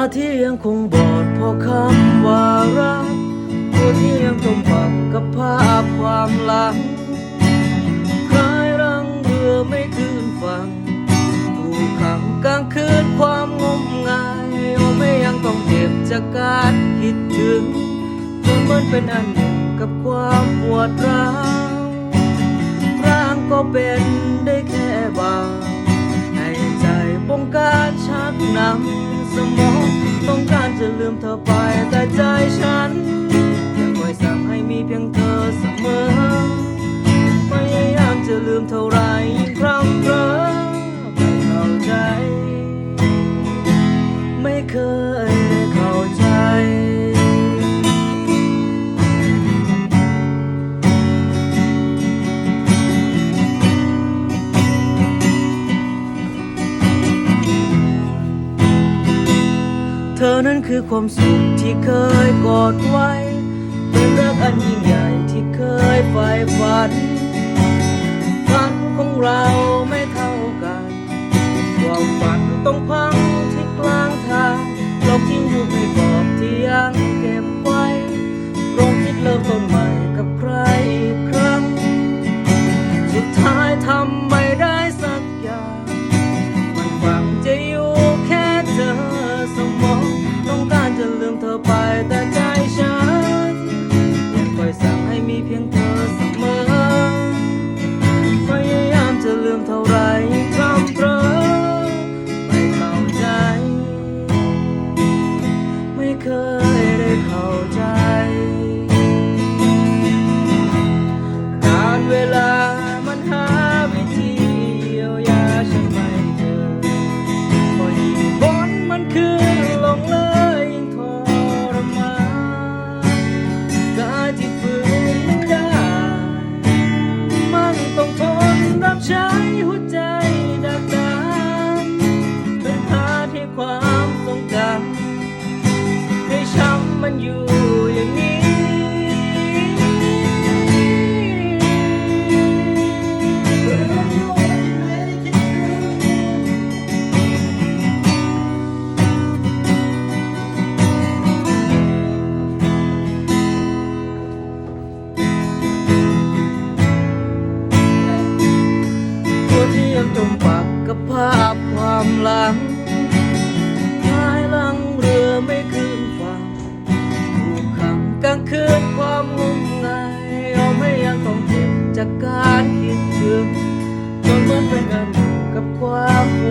าที่ยังคงบอดเพราะคำว่ารักตัวที่ยังจมปักกับภาพความหลังคลายรังเรือไม่คืนฝั่งถูกขังกลางคืนความงมงายโอ้ไม่ยังต้องเจ็บจากการคิดถึงจนเหมือนเป็นอันหนึ่งกับความปวดร้าวร่างก็เป็นได้แค่บาง เธอไปแต่ใจฉันยังคอยสั่งให้มีเพียงเธอเสมอพยายามจะลืมเท่าไรยิ่งคร่ำเพรอไม่เข้าใจ ไม่เคย ธอนั้นคือความสุขที่เคยกอดไว้ เป็นรักอันยิ่งใหญ่ที่เคยใฝ่ฝัน ฝันของเราไม่เท่ากัน ความฝันต้องพัง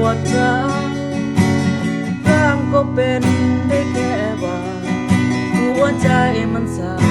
วดร้าวร่างก็เป็นได้แค่ว่าหัวใจมันสา